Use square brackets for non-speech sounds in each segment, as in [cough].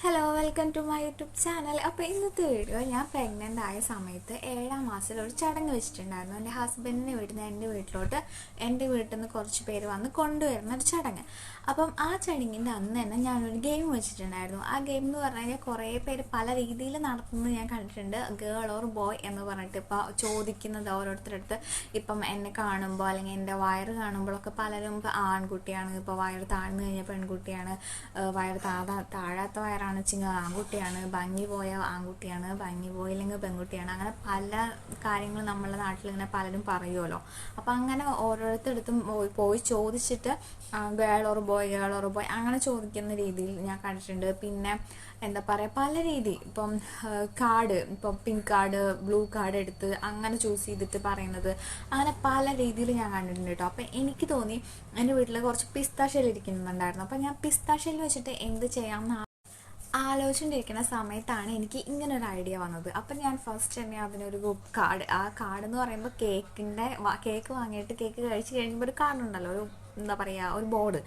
Hello. Welcome to my YouTube channel അപ്പോൾ ഇന്നത്തെ video ഞാൻ പ്രഗ്നന്റ് ആയ സമയത്ത് ഏഴാം മാസത്തിൽ ഒരു ചടങ്ങ് വെച്ചിട്ടുണ്ടായിരുന്നു. എന്റെ ഹസ്ബൻഡിന്റെ വീട്ടിൽ നിന്ന് എന്റെ വീട്ടിലോട്ട് എന്റെ വീട്ടിൽ നിന്ന് കുറച്ച് പേര് വന്ന് കൊണ്ടുവരുന്ന ഒരു ചടങ്ങ്. അപ്പം ആ ചടങ്ങിന്റെ അന്ന് തന്നെ ഞാനൊരു ഗെയിം വെച്ചിട്ടുണ്ടായിരുന്നു. ആ ഗെയിം എന്ന് പറഞ്ഞു കഴിഞ്ഞാൽ കുറേ പേര് പല രീതിയിൽ നടത്തുന്നത് ഞാൻ കണ്ടിട്ടുണ്ട്. ഗേൾ ഓർ ബോയ് എന്ന് പറഞ്ഞിട്ട് ഇപ്പോൾ ചോദിക്കുന്നത് ഓരോരുത്തരടുത്ത്. ഇപ്പം എന്നെ കാണുമ്പോൾ അല്ലെങ്കിൽ എന്റെ വയറ് കാണുമ്പോഴൊക്കെ പലരും ആൺകുട്ടിയാണ്. ഇപ്പോൾ വയറ് താഴ്ന്നു കഴിഞ്ഞാൽ പെൺകുട്ടിയാണ്. വയറ് താഴാ താഴാത്ത വയറാണ് വെച്ചെങ്കിൽ ആൺകുട്ടിയാണ് ഭംഗി പോയ ആൺകുട്ടിയാണ് ഭംഗി പോയില്ലെങ്കിൽ പെൺകുട്ടിയാണ്. അങ്ങനെ പല കാര്യങ്ങളും നമ്മളെ നാട്ടിൽ ഇങ്ങനെ പലരും പറയുമല്ലോ അപ്പം അങ്ങനെ ഓരോരുത്തരടുത്തും പോയി പോയി ചോദിച്ചിട്ട് girl or boy girl or boy അങ്ങനെ ചോദിക്കുന്ന രീതിയിൽ ഞാൻ കണ്ടിട്ടുണ്ട്. പിന്നെ എന്താ പറയുക പല രീതി. ഇപ്പം കാർഡ് ഇപ്പം പിങ്ക് കാർഡ് ബ്ലൂ കാർഡ് എടുത്ത് അങ്ങനെ ചൂസ് ചെയ്തിട്ട് പറയുന്നത്. അങ്ങനെ പല രീതിയിൽ ഞാൻ കണ്ടിട്ടുണ്ട് കേട്ടോ. അപ്പം എനിക്ക് തോന്നി എന്റെ വീട്ടിൽ കുറച്ച് പിസ്ത ഇരിക്കുന്നുണ്ടായിരുന്നു. അപ്പം ഞാൻ പിസ്ത വെച്ചിട്ട് എന്ത് ചെയ്യാമെന്ന് ആലോചിച്ചുകൊണ്ടിരിക്കുന്ന സമയത്താണ് എനിക്ക് ഇങ്ങനെ ഒരു ഐഡിയ വന്നത്. അപ്പം ഞാൻ ഫസ്റ്റ് തന്നെ അതിനൊരു കാർഡ് ആ കാർഡ് എന്ന് പറയുമ്പോൾ കേക്കിന്റെ കേക്ക് വാങ്ങിയിട്ട് കേക്ക് കഴിച്ച് കഴിയുമ്പോൾ ഒരു കാർഡ് ഉണ്ടല്ലോ ഒരു എന്താ പറയുക ഒരു ബോർഡ്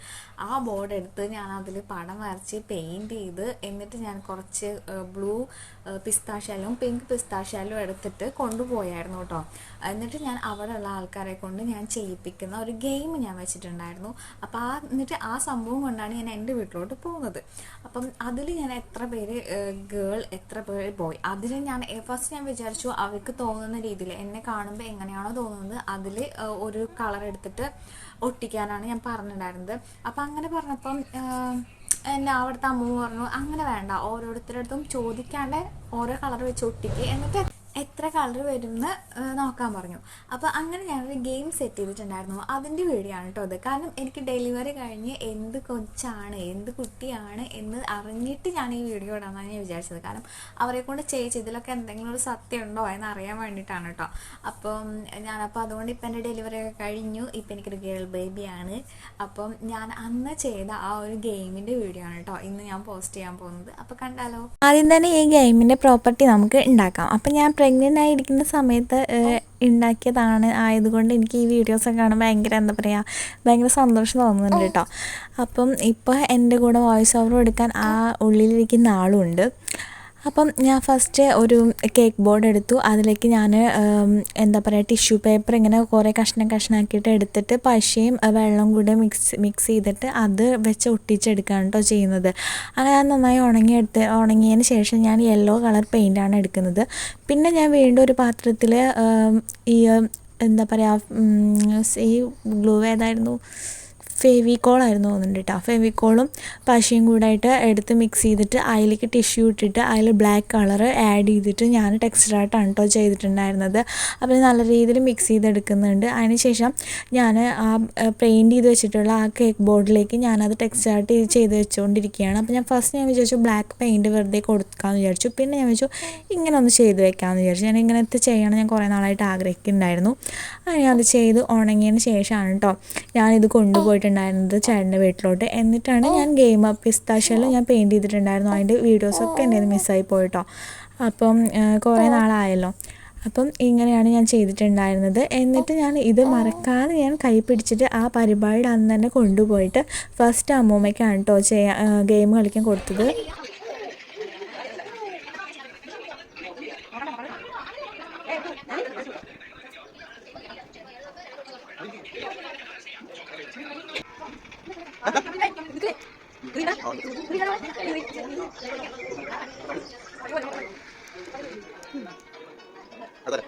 ആ ബോർഡ് എടുത്ത് ഞാൻ അതിൽ പടം വരച്ച് പെയിന്റ് ചെയ്ത് എന്നിട്ട് ഞാൻ കുറച്ച് ബ്ലൂ പിസ്താശാലും പിങ്ക് പിസ്താശാലും എടുത്തിട്ട് കൊണ്ടുപോയായിരുന്നു കേട്ടോ. എന്നിട്ട് ഞാൻ അവിടെയുള്ള ആൾക്കാരെ കൊണ്ട് ഞാൻ ചെയ്യിപ്പിക്കുന്ന ഒരു ഗെയിം ഞാൻ വെച്ചിട്ടുണ്ടായിരുന്നു. അപ്പോൾ ആ എന്നിട്ട് ആ സംഭവം കൊണ്ടാണ് ഞാൻ എന്റെ വീട്ടിലോട്ട് പോകുന്നത്. അപ്പം അതിൽ ഞാൻ എത്ര പേര് ഗേൾ എത്ര പേര് ബോയ് അതിൽ ഞാൻ ഫസ്റ്റ് ഞാൻ വിചാരിച്ചു അവർക്ക് തോന്നുന്ന രീതിയിൽ എന്നെ കാണുമ്പോൾ എങ്ങനെയാണോ തോന്നുന്നത് അതിൽ ഒരു കളർ എടുത്തിട്ട് ഒട്ടിക്കാനാണ് ഞാൻ പറഞ്ഞിട്ടുണ്ടായിരുന്നത് അപ്പം അങ്ങനെ പറഞ്ഞപ്പം എന്നെ അവിടുത്തെ അമ്മ പറഞ്ഞു അങ്ങനെ വേണ്ട. ഓരോരുത്തരുടെ അടുത്തും ചോദിക്കാണ്ട് ഓരോ കളർ വെച്ച് ഒട്ടിക്ക്. എന്നിട്ട് എത്ര കളർ വരുമെന്ന് നോക്കാൻ പറഞ്ഞു. അപ്പോൾ അങ്ങനെ ഞാനൊരു ഗെയിം സെറ്റ് ചെയ്തിട്ടുണ്ടായിരുന്നു. അതിന്റെ വീഡിയോ ആണ് കേട്ടോ അത്. കാരണം എനിക്ക് ഡെലിവറി കഴിഞ്ഞ് എന്ത് കൊച്ചാണ് എന്ത് കുട്ടിയാണ് എന്ന് അറിഞ്ഞിട്ട് ഞാൻ ഈ വീഡിയോ ഇടാമെന്നാണ് ഞാൻ വിചാരിച്ചത്. കാരണം അവരെ കൊണ്ട് ചേച്ചി ഇതിലൊക്കെ എന്തെങ്കിലും ഒരു സത്യം ഉണ്ടോ എന്ന് അറിയാൻ വേണ്ടിയിട്ടാണ് കേട്ടോ അപ്പം ഞാനപ്പോൾ അതുകൊണ്ട് ഇപ്പം എന്റെ ഡെലിവറി ഒക്കെ കഴിഞ്ഞു. ഇപ്പം എനിക്കൊരു ഗേൾ ബേബിയാണ് അപ്പം ഞാൻ അന്ന് ചെയ്ത ആ ഒരു ഗെയിമിന്റെ വീഡിയോ ആണ് കേട്ടോ ഇന്ന് ഞാൻ പോസ്റ്റ് ചെയ്യാൻ പോകുന്നത്. അപ്പോൾ കണ്ടാലോ? ആദ്യം തന്നെ ഈ ഗെയിമിന്റെ പ്രോപ്പർട്ടി നമുക്ക് ഉണ്ടാക്കാം. അപ്പം ഞാൻ പ്രഗ്നന്റ് ആയിരിക്കുന്ന സമയത്ത് ഉണ്ടാക്കിയതാണ് ആയതുകൊണ്ട് എനിക്ക് ഈ വീഡിയോസൊക്കെ കാണുമ്പോൾ ഭയങ്കര എന്താ പറയുക ഭയങ്കര സന്തോഷം തോന്നുന്നുണ്ട് കേട്ടോ. അപ്പം ഇപ്പോൾ എന്റെ കൂടെ വോയിസ് ഓവർ എടുക്കാൻ ആ ഉള്ളിലിരിക്കുന്ന ആളുണ്ട്. അപ്പം ഞാൻ ഫസ്റ്റ് ഒരു കേക്ക് ബോർഡ് എടുത്തു. അതിലേക്ക് ഞാൻ എന്താ പറയുക ടിഷ്യൂ പേപ്പർ ഇങ്ങനെ കുറേ കഷ്ണം കഷ്ണമാക്കിയിട്ട് എടുത്തിട്ട് പശയും വെള്ളം കൂടെ മിക്സ് മിക്സ് ചെയ്തിട്ട് അത് വെച്ച് ഒട്ടിച്ചെടുക്കുകയാണ് കേട്ടോ ചെയ്യുന്നത്. അങ്ങനെ ഞാൻ നന്നായി ഉണങ്ങിയെടുത്ത് ഉണങ്ങിയതിന് ശേഷം ഞാൻ യെല്ലോ കളർ പെയിന്റാണ് എടുക്കുന്നത്. പിന്നെ ഞാൻ വീണ്ടും ഒരു പാത്രത്തിൽ ഈ എന്താ പറയുക ഈ ഗ്ലൂ ഏതായിരുന്നു? ഫെവിക്കോളായിരുന്നു തോന്നുന്നുണ്ട് കേട്ടോ. ഫേവിക്കോളും പശയും കൂടായിട്ട് എടുത്ത് മിക്സ് ചെയ്തിട്ട് അതിലേക്ക് ടിഷ്യൂ ഇട്ടിട്ട് അതിൽ ബ്ലാക്ക് കളർ ആഡ് ചെയ്തിട്ട് ഞാൻ ടെക്സ്ചറായിട്ടാണ് കേട്ടോ ചെയ്തിട്ടുണ്ടായിരുന്നത്. അപ്പോൾ നല്ല രീതിയിൽ മിക്സ് ചെയ്തെടുക്കുന്നുണ്ട്. അതിന് ശേഷം ഞാൻ ആ പെയിന്റ് ചെയ്ത് വെച്ചിട്ടുള്ള ആ കേക്ക് ബോർഡിലേക്ക് ഞാനത് ടെക്സ്ചറായിട്ട് ചെയ്ത് വെച്ചുകൊണ്ടിരിക്കുകയാണ് അപ്പോൾ ഞാൻ ഫസ്റ്റ് ഞാൻ വിചാരിച്ചു ബ്ലാക്ക് പെയിന്റ് വെറുതെ കൊടുക്കാമെന്ന് വിചാരിച്ചു. പിന്നെ ഞാൻ വിചാരിച്ചു ഇങ്ങനെ ഒന്ന് ചെയ്ത് വെക്കാമെന്ന് വിചാരിച്ചു. ഞാൻ ഇങ്ങനത്തെ ചെയ്യണം ഞാൻ കുറേ നാളായിട്ട് ആഗ്രഹിക്കുന്നുണ്ടായിരുന്നു. അങ്ങനെ അത് ചെയ്ത് ഉണങ്ങിയതിന് ശേഷമാണ് കേട്ടോ ഞാനിത് കൊണ്ടുപോയിട്ട് ഉണ്ടായിരുന്നത് ചേട്ടന്റെ വീട്ടിലോട്ട്. എന്നിട്ടാണ് ഞാൻ ഗെയിം പിസ്താഷ്യയിൽ ഞാൻ പെയിന്റ് ചെയ്തിട്ടുണ്ടായിരുന്നു. അതിന്റെ വീഡിയോസൊക്കെ എന്റെ മിസ്സായി പോയിട്ടോ. അപ്പം കുറേ നാളായല്ലോ. അപ്പം ഇങ്ങനെയാണ് ഞാൻ ചെയ്തിട്ടുണ്ടായിരുന്നത്. എന്നിട്ട് ഞാൻ ഇത് മറക്കാതെ ഞാൻ കൈ പിടിച്ചിട്ട് ആ പരിപാടിയുടെ അന്ന് തന്നെ കൊണ്ടുപോയിട്ട് ഫസ്റ്റ് അമ്മൂമ്മയ്ക്കാണ് കേട്ടോ ചെയ്യാൻ ഗെയിം കളിക്കാൻ കൊടുത്തത്. [laughs] അതെ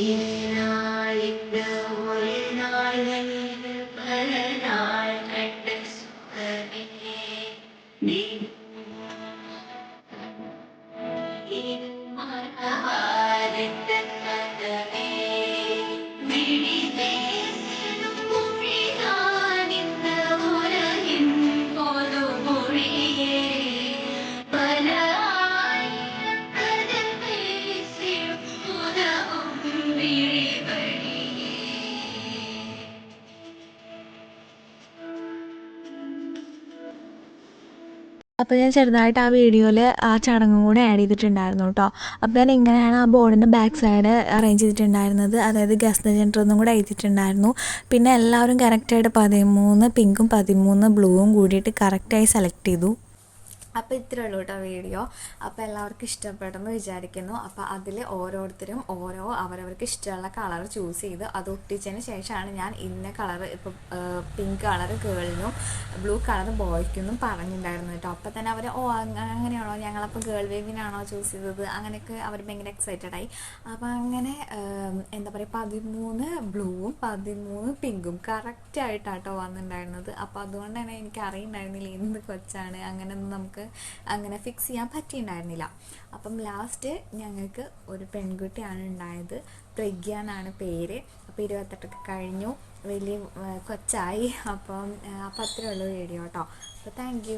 Amen. അപ്പോൾ ഞാൻ ചെറുതായിട്ട് ആ വീഡിയോയിൽ ആ ചടങ്ങും കൂടെ ആഡ് ചെയ്തിട്ടുണ്ടായിരുന്നു കേട്ടോ അപ്പോൾ ഞാൻ ഇങ്ങനെയാണ് ആ ബോർഡിന്റെ ബാക്ക് സൈഡ് അറേഞ്ച് ചെയ്തിട്ടുണ്ടായിരുന്നത്? അതായത് ജെൻഡർ ഒന്നും കൂടെ എഴുതിയിട്ടുണ്ടായിരുന്നു. പിന്നെ എല്ലാവരും കറക്റ്റായിട്ട് പതിമൂന്ന് പിങ്കും പതിമൂന്ന് ബ്ലൂവും കൂടിയിട്ട് കറക്റ്റായി സെലക്ട് ചെയ്തു. അപ്പോൾ ഇത്രയേ ഉള്ളൂ കേട്ടോ വീഡിയോ. അപ്പോൾ എല്ലാവർക്കും ഇഷ്ടപ്പെടുമെന്ന് വിചാരിക്കുന്നു. അപ്പോൾ അതിൽ ഓരോരുത്തരും ഓരോ അവരവർക്ക് ഇഷ്ടമുള്ള കളർ ചൂസ് ചെയ്ത് അത് ഒട്ടിച്ചതിന് ശേഷമാണ് ഞാൻ ഇന്ന കളർ ഇപ്പോൾ പിങ്ക് കളർ ഗേളിനും ബ്ലൂ കളർ ബോയ്ക്കൊന്നും പറഞ്ഞിട്ടുണ്ടായിരുന്നു കേട്ടോ അപ്പോൾ തന്നെ അവർ ഓ അങ്ങ- അങ്ങനെയാണോ? ഞങ്ങളപ്പോൾ ഗേൾ വേവിനാണോ ചൂസ് ചെയ്തത്? അങ്ങനെയൊക്കെ അവർ ഭയങ്കര എക്സൈറ്റഡ് ആയി. അപ്പോൾ അങ്ങനെ പറയുക പതിമൂന്ന് ബ്ലൂവും പതിമൂന്ന് പിങ്കും കറക്റ്റ് ആയിട്ടാട്ടോ വന്നിട്ടുണ്ടായിരുന്നത് അപ്പോൾ അതുകൊണ്ടാണ് എനിക്ക് അറിയുന്നുണ്ടായിരുന്നില്ല എന്ത് കൊച്ചാണ്. അങ്ങനെയൊന്നും നമുക്ക് അങ്ങനെ ഫിക്സ് ചെയ്യാൻ പറ്റിയിട്ടുണ്ടായിരുന്നില്ല അപ്പം ലാസ്റ്റ് ഞങ്ങൾക്ക് ഒരു പെൺകുട്ടിയാണ് ഉണ്ടായത്. പ്രഗ്യ എന്നാണ് പേര്. അപ്പോൾ ഇരുപത്തെട്ടൊക്കെ കഴിഞ്ഞു. വലിയ കൊച്ചായി. അപ്പം അപ്പം ഉള്ളൂ വീഡിയോ കേട്ടോ അപ്പോൾ താങ്ക്